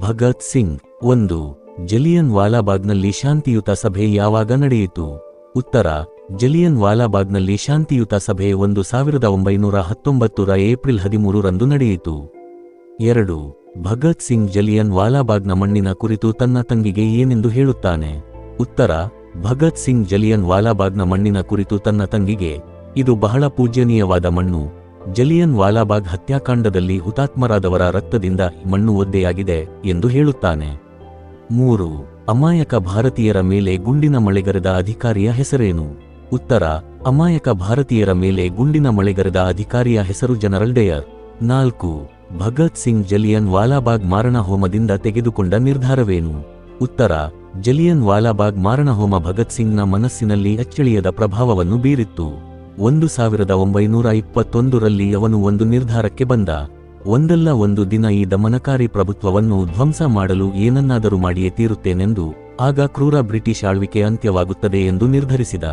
ಭಗತ್ ಸಿಂಗ್ ಒಂದು ಜಲಿಯನ್ ವಾಲಾಬಾಗ್ನಲ್ಲಿ ಶಾಂತಿಯುತ ಸಭೆ ಯಾವಾಗ ನಡೆಯಿತು? ಉತ್ತರ ಜಲಿಯನ್ ವಾಲಾಬಾಗ್ನಲ್ಲಿ ಶಾಂತಿಯುತ ಸಭೆ ಒಂದು ಸಾವಿರದ ಒಂಬೈನೂರ ಹತ್ತೊಂಬತ್ತರ ಏಪ್ರಿಲ್ ಹದಿಮೂರರಂದು ನಡೆಯಿತು. ಎರಡು, ಭಗತ್ ಸಿಂಗ್ ಜಲಿಯನ್ ವಾಲಾಬಾಗ್ನ ಮಣ್ಣಿನ ಕುರಿತು ತನ್ನ ತಂಗಿಗೆ ಏನೆಂದು ಹೇಳುತ್ತಾನೆ? ಉತ್ತರ, ಭಗತ್ ಸಿಂಗ್ ಜಲಿಯನ್ ವಾಲಾಬಾಗ್ನ ಮಣ್ಣಿನ ಕುರಿತು ತನ್ನ ತಂಗಿಗೆ, ಇದು ಬಹಳ ಪೂಜ್ಯನೀಯವಾದ ಮಣ್ಣು ಜಲಿಯನ್ ವಾಲಾಬಾಗ್ ಹತ್ಯಾಕಾಂಡದಲ್ಲಿ ಹುತಾತ್ಮರಾದವರ ರಕ್ತದಿಂದ ಮಣ್ಣು ಒದ್ದೆಯಾಗಿದೆ ಎಂದು ಹೇಳುತ್ತಾನೆ. ಮೂರು, ಅಮಾಯಕ ಭಾರತೀಯರ ಮೇಲೆ ಗುಂಡಿನ ಮಳೆಗರೆದ ಅಧಿಕಾರಿಯ ಹೆಸರೇನು? ಉತ್ತರ, ಅಮಾಯಕ ಭಾರತೀಯರ ಮೇಲೆ ಗುಂಡಿನ ಮಳೆಗರೆದ ಅಧಿಕಾರಿಯ ಹೆಸರು ಜನರಲ್ ಡೇಯರ್. ನಾಲ್ಕು, ಭಗತ್ ಸಿಂಗ್ ಜಲಿಯನ್ ವಾಲಾಬಾಗ್ ಮಾರಣ ಹೋಮದಿಂದ ತೆಗೆದುಕೊಂಡ ನಿರ್ಧಾರವೇನು? ಉತ್ತರ, ಜಲಿಯನ್ ವಾಲಾಬಾಗ್ ಮಾರಣಹೋಮ ಭಗತ್ ಸಿಂಗ್ನ ಮನಸ್ಸಿನಲ್ಲಿ ಅಚ್ಚಳಿಯದ ಪ್ರಭಾವವನ್ನು ಬೀರಿತ್ತು. ಒಂದು ಸಾವಿರದ ಒಂಬೈನೂರ ಇಪ್ಪತ್ತೊಂದರಲ್ಲಿ ಅವನು ಒಂದು ನಿರ್ಧಾರಕ್ಕೆ ಬಂದ. ಒಂದಲ್ಲ ಒಂದು ದಿನ ಈ ದಮನಕಾರಿ ಪ್ರಭುತ್ವವನ್ನು ಧ್ವಂಸ ಮಾಡಲು ಏನನ್ನಾದರೂ ಮಾಡಿಯೇ ತೀರುತ್ತೇನೆಂದು ಆಗ ಕ್ರೂರ ಬ್ರಿಟಿಷ್ ಆಳ್ವಿಕೆ ಅಂತ್ಯವಾಗುತ್ತದೆ ಎಂದು ನಿರ್ಧರಿಸಿದ.